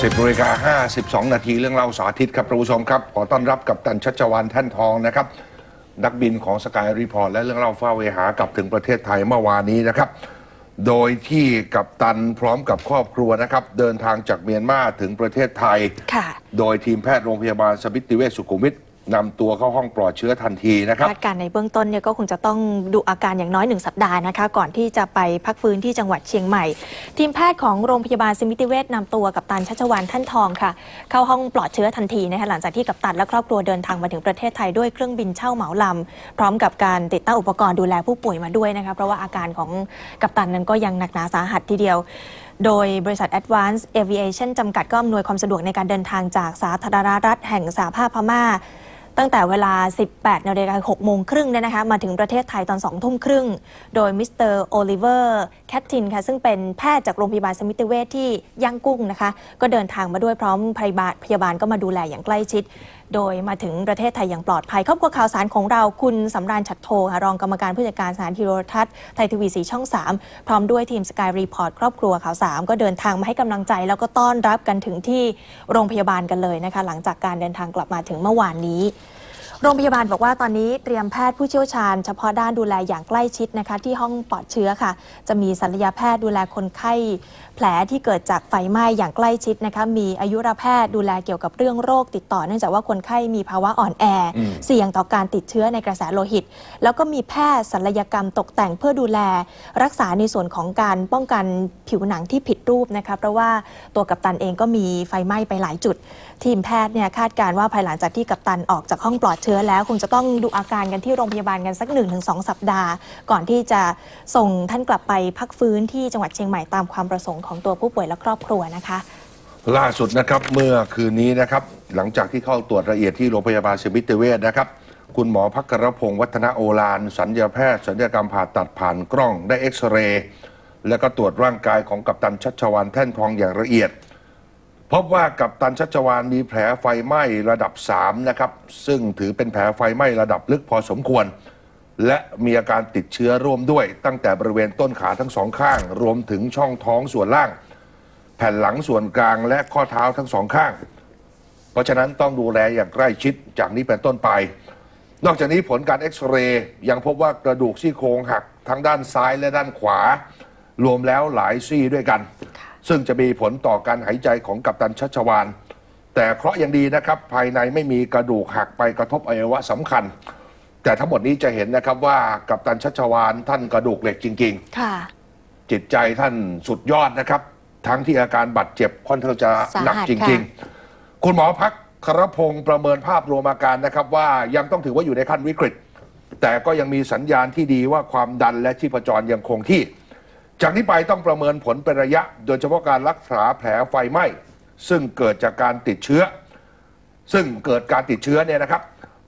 10นาฬิกา52 นาทีเรื่องเล่าสาธิตครับท่านผู้ชมครับ ขอต้อนรับกับตันชัชวานแท่นทองนะครับ นักบินของสกายรีพอร์ตและเรื่องเล่าฟ้าเวหากลับถึงประเทศไทยเมื่อวานนี้นะครับ โดยที่กับตันพร้อมกับครอบครัวนะครับ เดินทางจากเมียนมาถึงประเทศไทยค่ะโดยทีมแพทย์โรงพยาบาลสมิติเวชสุขุมวิท นำตัวเข้าห้องปลอดเชื้อทันทีนะครับ คาดการณ์ในเบื้องต้นเนี่ยก็คงจะต้องดูอาการอย่างน้อยหนึ่งสัปดาห์นะคะ ก่อนที่จะไปพักฟื้นที่จังหวัดเชียงใหม่ ทีมแพทย์ของโรงพยาบาลสมิติเวชนำตัวกับตันชัชวานท่านทองค่ะ เข้าห้องปลอดเชื้อทันทีนะคะหลังจากที่กับตันและครอบครัวเดินทางมาถึงประเทศไทยด้วยเครื่องบินเช่าเหมาลำพร้อมกับการติดตั้งอุปกรณ์ดูแลผู้ป่วยมาด้วยนะคะเพราะว่าอาการของกับตันนั้นก็ยังหนักหนาสาหัสทีเดียวโดยบริษัท Advanced Aviation จำกัดก็อำนวยความสะดวกในการเดินทางจากสาธารณรัฐแห่งสหภาพพม่า ตั้งแต่เวลา 18นาฬิกา6โมงครึ่งเนี่ยนะคะ มาถึงประเทศไทยตอน 2 ทุ่มครึ่ง โดยมิสเตอร์โอลิเวอร์แคทตินค่ะ ซึ่งเป็นแพทย์จากโรงพยาบาลสมิติเวชที่ย่างกุ้งนะคะ ก็เดินทางมาด้วยพร้อมพยาบาลพยาบาลก็มาดูแลอย่างใกล้ชิด โดยมาถึงประเทศไทยอย่างปลอดภัย ครอบครัวข่าวสารของเราคุณสำราญฉัตรโทค่ะรองกรรมการผู้จัดการสถารทีโทรทัศน์ไทยทีวีสีช่อง 3 พร้อมด้วยทีมสกายรีพอร์ตครอบครัวข่าว3ก็เดินทางมาให้กำลังใจ แล้วก็ต้อนรับกันถึงที่โรงพยาบาลกันเลยนะคะ หลังจากการเดินทางกลับมาถึงเมื่อวานนี้ โรงพยาบาลบอกว่าตอนนี้เตรียมแพทย์ผู้เชี่ยวชาญเฉพาะด้านดูแลอย่างใกล้ชิดนะคะ ที่ห้องปลอดเชื้อค่ะ จะมีศัลยแพทย์ดูแลคนไข้ แผลที่เกิดจากไฟไหม้อย่างใกล้ชิดนะคะ มีอายุรแพทย์ดูแลเกี่ยวกับเรื่องโรคติดต่อ เนื่องจากว่าคนไข้มีภาวะอ่อนแอ เสี่ยงต่อการติดเชื้อในกระแสโลหิต แล้วก็มีแพทย์ศัลยกรรมตกแต่งเพื่อดูแล รักษาในส่วนของการป้องกันผิวหนังที่ผิดรูปนะคะเพราะว่าตัวกัปตันเองก็มีไฟไหม้ไปหลายจุด ทีมแพทย์เนี่ยคาดการณ์ว่าภายหลังจากที่กัปตันออกจากห้องปลอดเชื้อแล้วคงจะต้องดูอาการกันที่โรงพยาบาลกันสัก 1-2 สัปดาห์ ก่อนที่จะส่งท่านกลับไปพักฟื้นที่จังหวัดเชียงใหม่ตามความประสงค์ของตัวผู้ป่วยและครอบครัวนะคะ ล่าสุดนะครับเมื่อคืนนี้นะครับหลังจากที่เข้าตรวจละเอียดที่โรงพยาบาลสมิติเวชนะครับคุณหมอพักรพงศ์วัฒนโอฬารสัญญาแพทย์สัญญกรรมผ่าตัดผ่านกล้องได้เอ็กซเรย์แล้วก็ตรวจร่างกายของกัปตันชัชวานแท่นทองอย่างละเอียด พบว่ากัปตันชัชวานมีแผลไฟไหม้ระดับ 3 นะครับ ซึ่งถือเป็นแผลไฟไหม้ระดับลึกพอสมควร และมีอาการติดเชื้อร่วมด้วย ตั้งแต่บริเวณต้นขาทั้งสองข้าง รวมถึงช่องท้องส่วนล่าง แผ่นหลังส่วนกลางและข้อเท้าทั้งสองข้าง เพราะฉะนั้นต้องดูแลอย่างใกล้ชิดจากนี้เป็นต้นไป นอกจากนี้ผลการเอ็กซเรย์ยังพบว่ากระดูกซี่โครงหักทั้งด้านซ้ายและด้านขวา รวมแล้วหลายซี่ด้วยกัน ซึ่งจะมีผลต่อการหายใจของกัปตันชัชวาน แต่เคราะห์ยังดีนะครับ ภายในไม่มีกระดูกหักไปกระทบอวัยวะสำคัญ แต่ทั้งหมดนี้จะเห็นนะครับว่ากัปตันชัชวานท่านกระดูกเหล็กจริงๆค่ะจิตใจท่านสุดยอดนะครับ ทั้งที่อาการบาดเจ็บค่อนข้างจะสาหัสหนักจริงๆคุณหมอพักครพงศ์ประเมินภาพรวมอาการนะครับ ว่ายังต้องถือว่าอยู่ในขั้นวิกฤต แต่ก็ยังมีสัญญาณที่ดีว่าความดันและชีพจรยังคงที่ จากนี้ไปต้องประเมินผลเป็นระยะ โดยเฉพาะการรักษาแผลไฟไหม้ซึ่งเกิดจากการติดเชื้อ ซึ่งเกิดการติดเชื้อเนี่ยนะครับ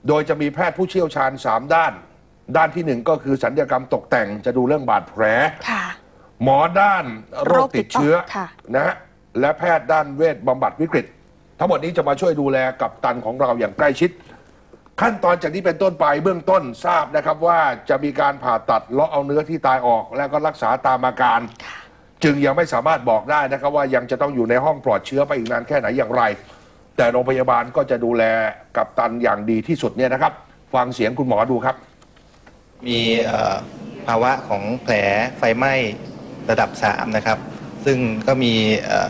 โดยจะมีแพทย์ผู้เชี่ยวชาญ 3 ด้าน ด้านที่หนึ่งก็คือสัญญกรรมตกแต่งจะดูเรื่องบาดแผลค่ะหมอด้านโรคติดเชื้อโรคติดต่อค่ะนะฮะและแพทย์ด้านเวชบำบัดวิกฤต ทั้งหมดนี้จะมาช่วยดูแลกับตันของเราอย่างใกล้ชิด ขั้นตอนจากนี้เป็นต้นไปเบื้องต้นทราบนะครับว่าจะมีการผ่าตัดเลาะเอาเนื้อที่ตายออก แล้วก็รักษาตามอาการ จึงยังไม่สามารถบอกได้นะครับ ว่ายังจะต้องอยู่ในห้องปลอดเชื้อไปอีกนานแค่ไหนอย่างไร แต่โรงพยาบาลก็จะดูแลกับตันอย่างดีที่สุดเนี่ยนะครับฟังเสียงคุณหมอดูครับ มีเอ่อภาวะของแผลไฟไหม้ระดับ 3 นะครับ ซึ่งก็มีเอ่อ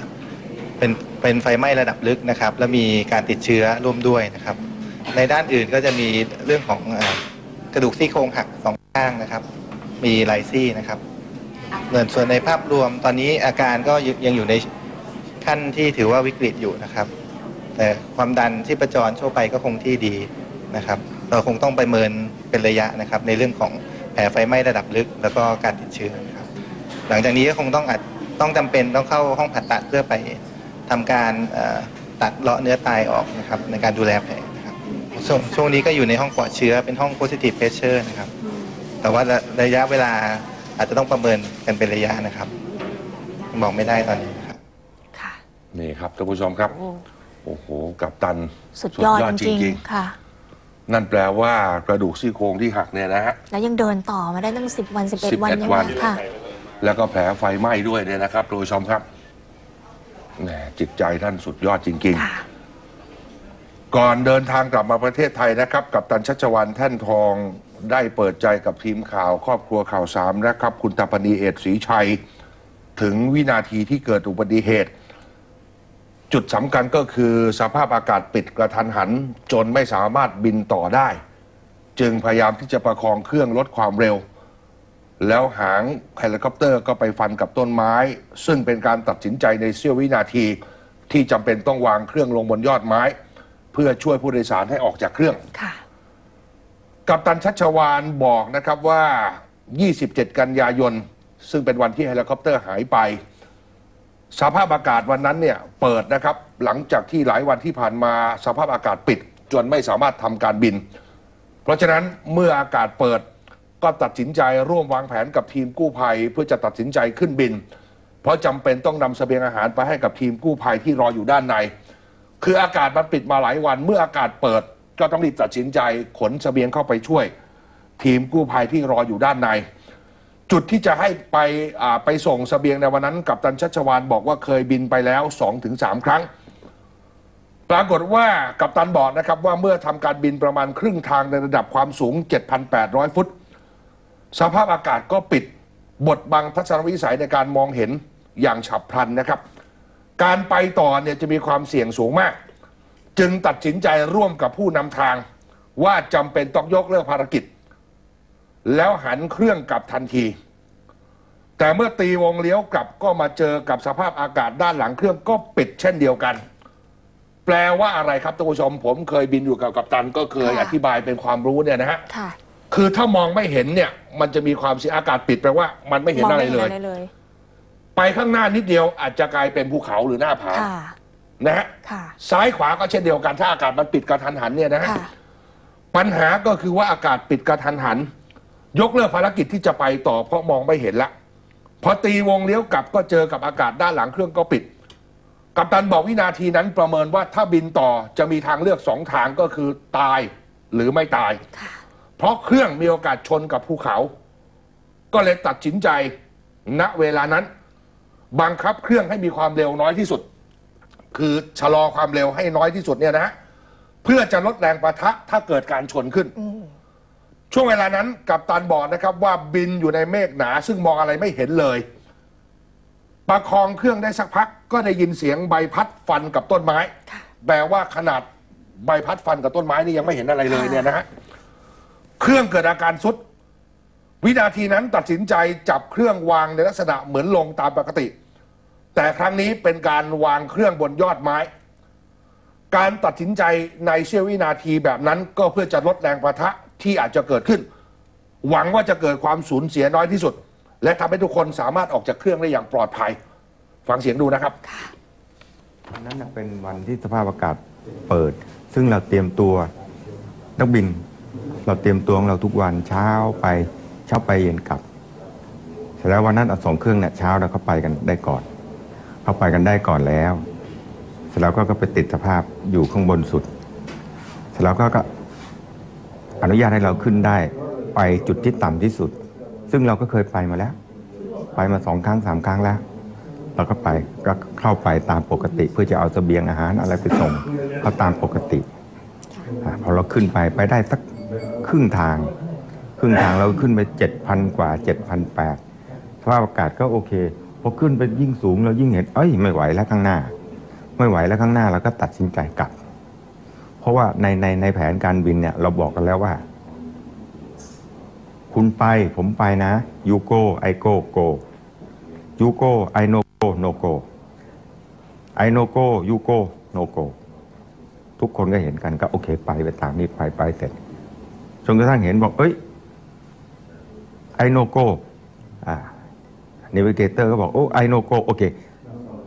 เป็นเป็นไฟไหม้ระดับลึกนะครับ และมีการติดเชื้อร่วมด้วยนะครับ ในด้านอื่นก็จะมีเรื่องของอกระดูกซี่โครงหักสองข้างนะครับ มีหลซี่นะครับส่วนส่วนในภาพรวมตอนนี้อาการก็ยังอยู่ในขั้นที่ถือว่าวิกฤตอยู่นะครับ แต่ความดันที่ประจรทั่วไปก็คงที่ดีนะครับ เราคงต้องประเมินเป็นระยะนะครับ ในเรื่องของแผลไฟไหม้ระดับลึก แล้วก็การติดเชื้อนะครับ หลังจากนี้ก็คงต้องอาจต้องจำเป็นต้องเข้าห้องผ่าตัดเพื่อไปทำการตัดเลาะเนื้อตายออกนะครับ ในการดูแลแผล ช่วงช่วงนี้ก็อยู่ในห้องปลอดเชื้อเป็นห้อง positive pressure นะครับ แต่ว่าระระยะเวลาอาจจะต้องประเมินกันเป็นระยะนะครับ บอกไม่ได้ตอนนี้นะครับ ค่ะ นี่ครับท่านผู้ชมครับ โอ้โอ้โห กับตันสุดยอดจริงๆค่ะนั่นแปลว่ากระดูกซี่โครงที่หักเนี่ยนะฮะ แล้วยังเดินต่อมาได้ตั้ง 10 วัน 11 วัน11ยังวัไงน ค่ะ แล้วก็แผลไฟไหม้ด้วยเนี่ยนะครับท่านผู้ชมครับแหมจิตใจท่านสุดยอดจริงๆค่ะ ก่อนเดินทางกลับมาประเทศไทยนะครับ กับตันชัชวันแท่นทองได้เปิดใจกับทีมข่าว ครอบครัวข่าวสามนะครับ คุณตาปณีเอตศรีชัย ถึงวินาทีที่เกิดอุบัติเหตุ จุดสำคัญก็คือสภาพอากาศปิดกระทันหัน จนไม่สามารถบินต่อได้ จึงพยายามที่จะประคองเครื่องลดความเร็ว แล้วหางเฮลิคอปเตอร์ก็ไปฟันกับต้นไม้ ซึ่งเป็นการตัดสินใจในเสี้ยววินาทีที่จำเป็นต้องวางเครื่องลงบนยอดไม้ เพื่อช่วยผู้โดยสารให้ออกจากเครื่อง ค่ะ กัปตันชัชวานบอกนะครับว่า 27 กันยายน ซึ่งเป็นวันที่เฮลิคอปเตอร์หายไป สภาพอากาศวันนั้นเนี่ยเปิดนะครับ หลังจากที่หลายวันที่ผ่านมาสภาพอากาศปิด จนไม่สามารถทำการบิน เพราะฉะนั้นเมื่ออากาศเปิดก็ตัดสินใจร่วมวางแผนกับทีมกู้ภัย เพื่อจะตัดสินใจขึ้นบิน เพราะจำเป็นต้องนำเสบียงอาหารไปให้กับทีมกู้ภัยที่รออยู่ด้านใน คืออากาศมันปิดมาหลายวัน เมื่ออากาศเปิดก็ต้องรีบตัดสินใจขนเสบียงเข้าไปช่วย ทีมกู้ภัยที่รออยู่ด้านใน จุดที่จะให้ไปไปส่งเสบียงในวันนั้น กับตันชัชวานบอกว่าเคยบินไปแล้ว 2-3 ครั้ง ปรากฏว่ากัปตันบอกนะครับว่าเมื่อทำการบินประมาณครึ่งทางในระดับความสูง 7,800 ฟุต สภาพอากาศก็ปิดบดบังทัศนวิสัยในการมองเห็นอย่างฉับพลันนะครับ การไปต่อเนี่ยจะมีความเสี่ยงสูงมาก จึงตัดสินใจร่วมกับผู้นำทางว่าจำเป็นต้องยกเลิกภารกิจ แล้วหันเครื่องกลับทันที แต่เมื่อตีวงเลี้ยวกลับก็มาเจอกับสภาพอากาศด้านหลังเครื่องก็ปิดเช่นเดียวกัน แปลว่าอะไรครับท่านผู้ชม ผมเคยบินอยู่กับกัปตันก็เคยค่ะอธิบายเป็นความรู้เนี่ยนะฮะค่ะคือถ้ามองไม่เห็นเนี่ยมันจะมีความเสียอากาศปิดแปลว่า มันไม่เห็นมองอะไรไม่เห็นเลยอะ ไรเลยไปข้างหน้านิดเดียวอาจจะกลายเป็นภูเขาหรือหน้าผาค่ะนะฮะค่ะซ้ายขวาก็เช่นเดียวกันถ้าอากาศมันปิดกระทันหันเนี่ยนะฮะค่ะปัญหาก็คือว่าอากาศปิดกระทันหัน ยกเลิกภารกิจที่จะไปต่อเพราะมองไม่เห็นละพอตีวงเลี้ยวกลับก็เจอกับอากาศด้านหลังเครื่องก็ปิด กัปตันบอกวินาทีนั้นประเมินว่าถ้าบินต่อจะมีทางเลือกสองทางก็คือตายหรือไม่ตาย ค่ะ เพราะเครื่องมีโอกาสชนกับภูเขา ก็เลยตัดสินใจณเวลานั้น บังคับเครื่องให้มีความเร็วน้อยที่สุด คือชะลอความเร็วให้น้อยที่สุดเนี่ยนะ เพื่อจะลดแรงประทะถ้าเกิดการชนขึ้นอืมช่วงเวลานั้นกัปตันบอกนะครับ ว่าบินอยู่ในเมฆหนา ซึ่งมองอะไรไม่เห็นเลย ประคองเครื่องได้สักพัก ก็ได้ยินเสียงใบพัดฟันกับต้นไม้ค่ะแปลว่าขนาดใบพัดฟันกับต้นไม้นี่ยังไม่เห็นอะไรเลยเนี่ยนะฮะเครื่องเกิดอาการสุดวินาทีนั้นตัดสินใจจับเครื่องวางในลักษณะเหมือนลงตามปกติ แต่ครั้งนี้เป็นการวางเครื่องบนยอดไม้ การตัดสินใจในเสี้ยววินาทีแบบนั้นก็เพื่อจะลดแรงประทะที่อาจจะเกิดขึ้น หวังว่าจะเกิดความสูญเสียน้อยที่สุด และทำให้ทุกคนสามารถออกจากเครื่องได้อย่างปลอดภัย ฟังเสียงดูนะครับวันนั้นน่ะเป็นวันที่สภาพอากาศเปิด ซึ่งเราเตรียมตัวนักบิน เราเตรียมตัวของเราทุกวันเช้าไปเช้าไปเย็นกลับเสร็จแล้ววันนั้นเอาสองเครื่องเนี่ยเช้าเราเข้าไปกันได้ก่อน เข้าไปกันได้ก่อนแล้ว เสร็จแล้วก็ก็ไปติดสภาพอยู่ข้างบนสุด เสร็จแล้วก็ก็อนุญาตให้เราขึ้นได้ไปจุดที่ต่ำที่สุด ซึ่งเราก็เคยไปมาแล้ว ไปมาสองครั้งสามครั้งแล้ว เราก็ไปก็เข้าไปตามปกติ เพื่อจะเอาเสบียงอาหารอะไรไปส่งก็ตามปกติอะพอเราขึ้นไปไปได้สักครึ่งทาง ครึ่งทางเราขึ้นไปเจ็ดพันกว่าเจ็ดพันแปดสภาพอากาศก็โอเค พอขึ้นไปยิ่งสูงเรายิ่งเห็น เอ้ยไม่ไหวแล้วข้างหน้า ไม่ไหวแล้วข้างหน้าเราก็ตัดสินใจกลับ เพราะว่าในในในแผนการบินเนี่ย เราบอกกันแล้วว่า คุณไปผมไปนะยูโกไอโกโกยูโกไอโนโกโนโกไอโนโกยูโกโนโกทุกคนก็เห็นกันก็โอเคไปไปตามนี้ไปไปเสร็จจนกระทั่งเห็นบอก เอ้ยไอโนโกอ่า นิเวเกเตอร์ก็บอก โอ้ไอโนโกโอเค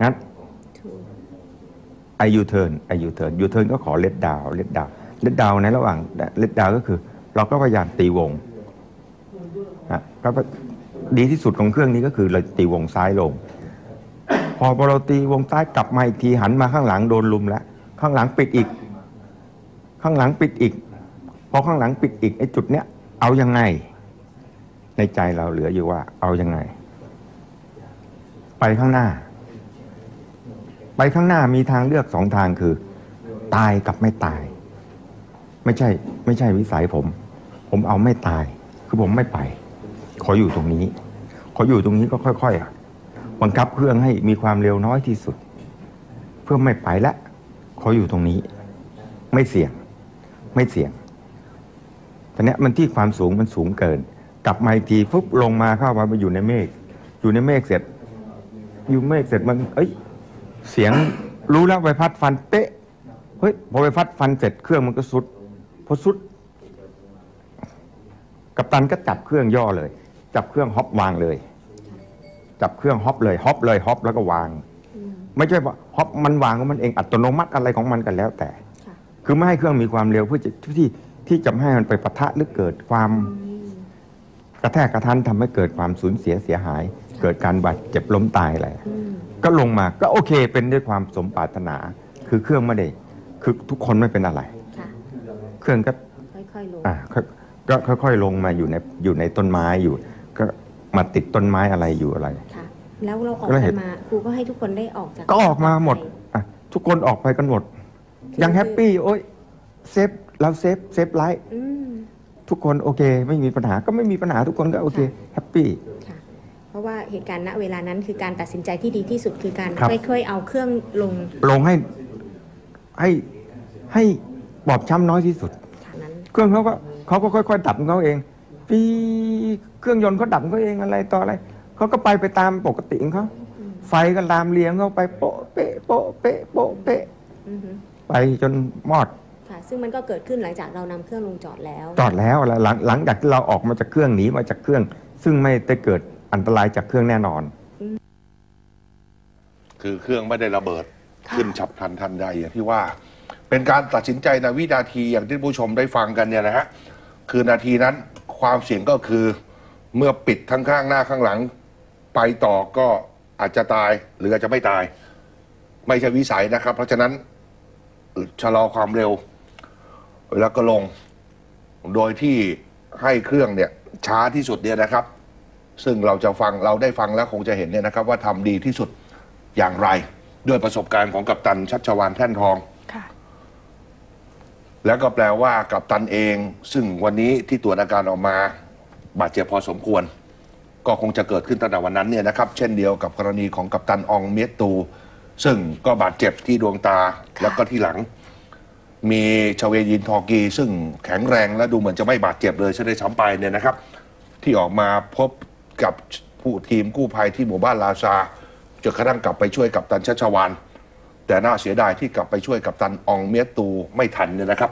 งั้นไอยูเทิร์นไอยูเทิร์นยูเทิร์นก็ขอเลดดาวเลดดาวเลดดาวในระหว่างเลดดาวก็คือ เราก็พยายามตีวงอะก็ดีที่สุดของเครื่องนี้ก็คือเราตีวงซ้ายลงพอพอเราตีวงซ้ายกลับมาอีกทีหันมาข้างหลังโดนลุมแล้วข้างหลังปิดอีก ข้างหลังปิดอีก พอข้างหลังปิดอีกไอ้จุดเนี้ยเอายังไง ในใจเราเหลืออยู่ว่า เอายังไง ไปข้างหน้า ไปข้างหน้ามีทางเลือกสองทางคือ ตายกับไม่ตาย ไม่ใช่ ไม่ใช่วิสัยผม ผมเอาไม่ตาย คือผมไม่ไป ขออยู่ตรงนี้ ขออยู่ตรงนี้ก็ค่อยๆอะบังคับเครื่องให้มีความเร็วน้อยที่สุด เพื่อไม่ไปละขออยู่ตรงนี้ ไม่เสี่ยง ไม่เสี่ยงตอนนี้มันที่ความสูงมันสูงเกิน กลับมาทีฟุบลงมาเข้ามาไปอยู่ในเมฆอยู่ในเมฆเสร็จ ยู่เมฆเสร็จมัน เอ้ย เสียงรู้แล้วใบพัดฟันเป๊ะเฮ้ยพอใบพัดฟันเสร็จเครื่องมันก็สุดพอสุด กัปตันก็จับเครื่องย่อเลย จับเครื่องฮอปวางเลย จับเครื่องฮอปเลยฮอปเลยฮอปแล้วก็วาง ไม่ใช่ว่าฮอปมันวางของมันเองอัตโนมัติอะไรของมันกันแล้วแต่ คือไม่ให้เครื่องมีความเร็วเพื่อที่ที่จะให้มันไปปะทะหรือเกิดความกระแทกกระทันทำให้เกิดความสูญเสียเสียหาย เกิดการบาดเจ็บล้มตายอะไรอืมก็ลงมาก็โอเคเป็นด้วยความสมปรารถนา คือเครื่องไม่ได้คือทุกคนไม่เป็นอะไร ค่ะ เครื่องก็ค่อยๆลงอ่าค่อยก็ค่อยๆลงมาอยู่ในอยู่ในต้นไม้อยู่ ก็มาติดต้นไม้อะไรอยู่อะไร ค่ะ แล้วเราออกก็เลยเห็กัน นมาครูก็ให้ทุกคนได้ออกจากก็ออกมาหมดอะทุกคนออกไปกันหมด ยังแฮปปี้โอ้ยเซฟเราเซฟเซฟไลฟ์อืมทุกคนโอเค ไม่มีปัญหาก็ไม่มีปัญหาทุกคนก็โอเคแฮปปี้ค่ะเพ ราะว่าเหตุการณ์ณเวลานั้นคือการตัดสินใจที่ดีที่สุดคือการครับ ค่อยๆเอาเครื่องลงลงให้ให้ให้บอบช้ำน้อยที่สุดฐานนั้นเครื่องเขาก็เขาก็ค่อยๆ ดับของเขาเองปีเครื่องยนต์เขาดับของเขาเองอะไรต่ออะไรเขาก็ไปไปตามปกติของเขาไฟก็ตามเลี้ยงเขาไปโป๊ะเป๊ะโป๊ะเป๊ะโป๊ะเป๊ะอือฮึไปจนมอดค่ะ ซึ่งมันก็เกิดขึ้นหลังจากเรานำเครื่องลงจอดแล้ว จอดแล้วแล้วหลังหลังจากที่เราออกมาจากเครื่องหนีมาจากเครื่อง ซึ่งไม่ได้เกิด อันตรายจากเครื่องแน่นอน คือเครื่องไม่ได้ระเบิดค่ะขึ้นฉับพลันทันใดอย่างที่ว่า เป็นการตัดสินใจในวินาทีอย่างที่ผู้ชมได้ฟังกันเนี่ยนะฮะคือนาทีนั้นความเสี่ยงก็คือเมื่อปิดทั้งข้างหน้าข้างหลัง ไปต่อก็อาจจะตายหรืออาจจะไม่ตาย ไม่ใช่วิสัยนะครับ เพราะฉะนั้นชะลอความเร็ว แล้วก็ลง โดยที่ให้เครื่องเนี่ยช้าที่สุดเนี่ยนะครับ ซึ่งเราจะฟังเราได้ฟังแล้วคงจะเห็นเนี่ยนะครับ ว่าทำดีที่สุดอย่างไร ด้วยประสบการณ์ของกัปตันชัชวานแท่นทอง ค่ะ แล้วก็แปลว่ากัปตันเอง ซึ่งวันนี้ที่ตรวจอาการออกมา บาดเจ็บพอสมควร ก็คงจะเกิดขึ้นตั้งแต่วันนั้นเนี่ยนะครับ เช่นเดียวกับกรณีของกัปตันอองเมียตู ซึ่งก็บาดเจ็บที่ดวงตาแล้วก็ที่หลัง มีชเวยินทอกี ซึ่งแข็งแรงและดูเหมือนจะไม่บาดเจ็บเลยใช่ได้ช้ำไปเนี่ยนะครับ ที่ออกมาพบ กับผู้ทีมกู้ภัยที่หมู่บ้านลาซาจนกระทั่งกลับไปช่วยกับตันชัชวานแต่น่าเสียดายที่กลับไปช่วยกับตันอองเมียตูไม่ทันเนี่ยนะครับ